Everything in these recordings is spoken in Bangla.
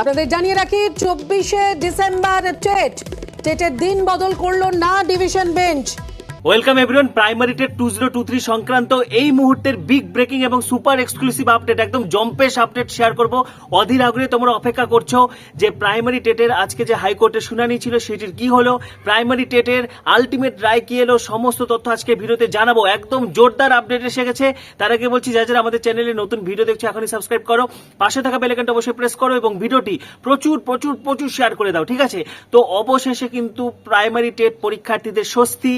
আপনাদের জানিয়ে রাখি চব্বিশে ডিসেম্বর টেট টেটের দিন বদল করল না division bench. Welcome everyone primary TET two zero two three সংক্রান্ত এই মুহূর্তের বিগ ব্রেকিং এবং সুপার এক্সক্লুসিভ আপডেট একদম জম্পেশ আপডেট শেয়ার করব। অধীর আগ্রহে তোমরা অপেক্ষা করছ যে প্রাইমারি টেটের আজকে যে হাইকোর্টের শুনানি ছিল, সেটির কি হলো? প্রাইমারি টেটের আলটিমেট রায় কি এলো? সমস্ত তথ্য আজকে ভিডিওতে জানাব। একদম জোরদার আপডেট এসে গেছে। তার আগে বলছি, যারা যারা আমাদের চ্যানেলে নতুন ভিডিও দেখছ, এখনই সাবস্ক্রাইব করো। পাশে থাকা বেলাইকনটা অবশ্যই প্রেস করো এবং ভিডিওটি প্রচুর প্রচুর প্রচুর শেয়ার করে দাও, ঠিক আছে? তো অবশেষে কিন্তু প্রাইমারি টেট পরীক্ষার্থীদের স্বস্তি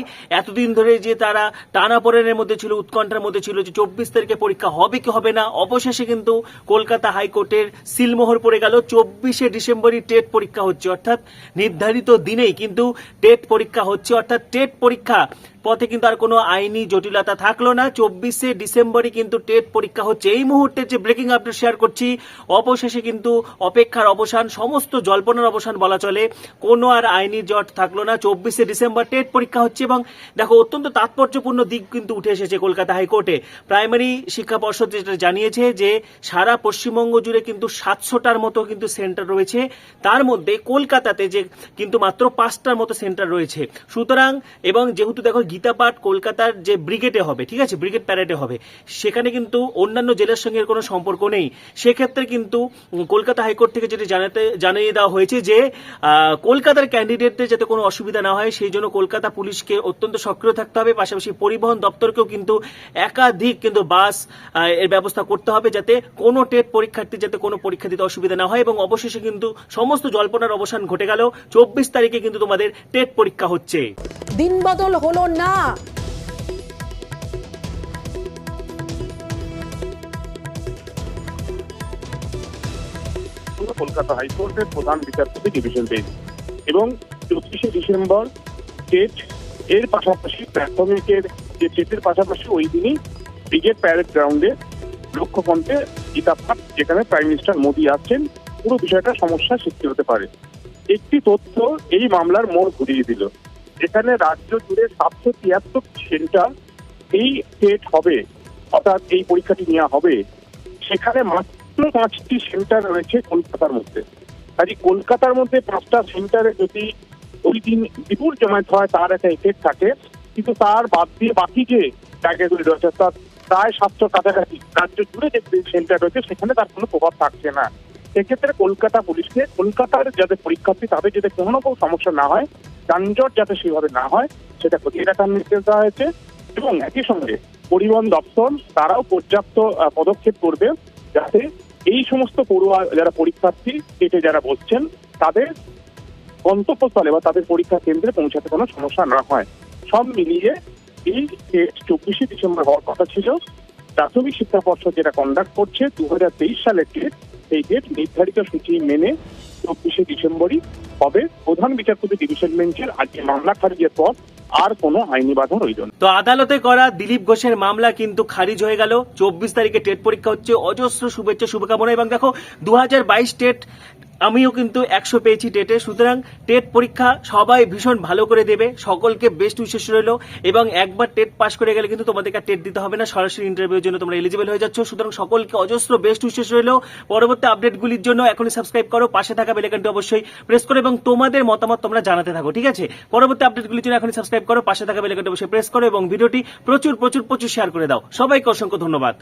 এতদিন ধরে যে তারা টানাপোড়েনের মধ্যে ছিল, উৎকণ্ঠার মধ্যে ছিল যে চব্বিশ তারিখে পরীক্ষা হবে কি হবে না, অবশেষে কিন্তু কলকাতা হাইকোর্টের সিলমোহর পড়ে গেল। চব্বিশে ডিসেম্বরই টেট পরীক্ষা হচ্ছে, অর্থাৎ নির্ধারিত দিনেই কিন্তু টেট পরীক্ষা হচ্ছে, অর্থাৎ টেট পরীক্ষা পথে কিন্তু আর কোনো আইনি জটিলতা থাকল না। চব্বিশে ডিসেম্বরই কিন্তু টেট পরীক্ষা হচ্ছে। এই মুহূর্তে যে ব্রেকিং আপডেট শেয়ার করছি, অবশেষে কিন্তু অপেক্ষার অবসান, সমস্ত জল্পনার অবসান বলা চলে। কোনো আর আইনি জট থাকল না। চব্বিশে ডিসেম্বর টেট পরীক্ষা হচ্ছে এবং দেখো, অত্যন্ত তাৎপর্যপূর্ণ দিক কিন্তু উঠে এসেছে কলকাতা হাইকোর্টে। প্রাইমারি শিক্ষা পর্ষদ যেটা জানিয়েছে যে, সারা পশ্চিমবঙ্গ জুড়ে কিন্তু সাতশোটার মতো কিন্তু সেন্টার রয়েছে। তার মধ্যে কলকাতাতে যে কিন্তু মাত্র পাঁচটার মতো সেন্টার রয়েছে। সুতরাং এবং যেহেতু দেখো গীতাপাঠ কলকাতার যে ব্রিগেডে হবে, ঠিক আছে? ব্রিগেড প্যারেডে হবে। সেখানে কিন্তু অন্যান্য জেলার সঙ্গে কোনো সম্পর্ক নেই। সেক্ষেত্রে কিন্তু কলকাতা হাইকোর্ট থেকে যেটি জানাতে, জানিয়ে দেওয়া হয়েছে যে কলকাতার ক্যান্ডিডেটদের যাতে কোনো অসুবিধা না হয়, সেই জন্য কলকাতা পুলিশকে অত্যন্ত সক্রিয় থাকতে হবে। পাশাপাশি পরিবহন দপ্তরকেও কিন্তু একাধিক কিন্তু বাসের ব্যবস্থা করতে হবে যাতে কোনো টেট পরীক্ষার্থী যাতে কোনো পরীক্ষা দিতে অসুবিধা না হয় এবং অবশেষে কিন্তু সমস্ত জল্পনার অবসান ঘটে গেল। চব্বিশ তারিখে কিন্তু তোমাদের টেট পরীক্ষা হচ্ছে। দিন বদল হলো না। কলকাতা হাইকোর্টের প্রধান বিচারপতি ডিভিশন বেঞ্চ এবং চব্বিশে ডিসেম্বর টেট এর পাশাপাশি প্রাথমিকের যে টেটের পাশাপাশি ওই দিনই ব্রিগেড প্যারেড গ্রাউন্ডে লক্ষ্যকণ্ঠে গীতাপাঠ যেখানে প্রাইম মিনিস্টার মোদী আসছেন, পুরো বিষয়টা সমস্যা সৃষ্টি হতে পারে। একটি তথ্য এই মামলার মোড় ঘুরিয়ে দিল। যেখানে রাজ্য জুড়ে সাতশো তিয়াত্তর সেন্টার এই টেট হবে, অর্থাৎ এই পরীক্ষাটি নেওয়া হবে, সেখানে মাত্র পাঁচটি সেন্টার রয়েছে কলকাতার মধ্যে। কাজে কলকাতার মধ্যে পাঁচটা সেন্টারে যদি ওই দিন বিপুল জমায়েত হয়, তার একটা এফেক্ট থাকে। কিন্তু তার বাদ দিয়ে বাকি যে জায়গাগুলি রয়েছে, অর্থাৎ প্রায় সাতশো কাছাকাছি রাজ্য জুড়ে যে সেন্টার রয়েছে, সেখানে তার কোনো প্রভাব থাকছে না। সেক্ষেত্রে কলকাতা পুলিশকে, কলকাতার যাতে পরীক্ষার্থী, তাদের যাতে কোনো রকম সমস্যা না হয় যানজট যাতে সেভাবে না হয়, সেটা খতিয়ে দেখার নির্দেশ দেওয়া হয়েছে এবং একই সঙ্গে পরিবহন দপ্তর, তারাও পর্যাপ্ত পদক্ষেপ করবে যাতে এই সমস্ত পড়ুয়া, যারা পরীক্ষার্থী, কেটে যারা বসছেন, তাদের গন্তব্যস্থলে বা তাদের পরীক্ষা কেন্দ্রে পৌঁছাতে কোনো সমস্যা না হয়। সব মিলিয়ে এই চব্বিশে ডিসেম্বর হওয়ার কথা ছিল, প্রাথমিক শিক্ষা পর্ষদ যেটা কন্ডাক্ট করছে দু হাজার তেইশ সালের ডেট সেই ডেট নির্ধারিত সূচি মেনে চব্বিশে ডিসেম্বরই হবে প্রধান বিচারপতি ডিভিশন বেঞ্চের আজকে মামলা খারিজের পর আর কোনো আইনি বাধা রইল না। তো আদালতে করা দিলীপ ঘোষের মামলা কিন্তু খারিজ হয়ে গেল। চব্বিশ তারিখে টেট পরীক্ষা হচ্ছে। অজস্র শুভেচ্ছা, শুভকামনা। এবং দেখো দু হাজার বাইশ টেট আমিও কিন্তু একশো পেয়েছি টেটে। সুতরাং টেট পরীক্ষা সবাই ভীষণ ভালো করে দেবে। সকলকে বেস্ট উইশেস রইল। এবং একবার টেট পাস করে গেলে কিন্তু তোমাদেরকে টেট দিতে হবে না। সরাসরি ইন্টারভিউর জন্য তোমরা এলিজিবল হয়ে যাচ্ছ। সুতরাং সকলকে অজস্র বেস্ট উইশেস রইল। পরবর্তী আপডেটগুলির জন্য এখনই সাবস্ক্রাইব করো। পাশে থাকা বেলাইকনটি অবশ্যই প্রেস করো এবং তোমাদের মতামত তোমরা জানাতে থাকো, ঠিক আছে? পরবর্তী আপডেটগুলির জন্য এখনই সাবস্ক্রাইব করো। পাশে থাকা বেলাইকনটি অবশ্যই প্রেস করো এবং ভিডিওটি প্রচুর প্রচুর প্রচুর শেয়ার করে দাও। সবাইকে অসংখ্য ধন্যবাদ।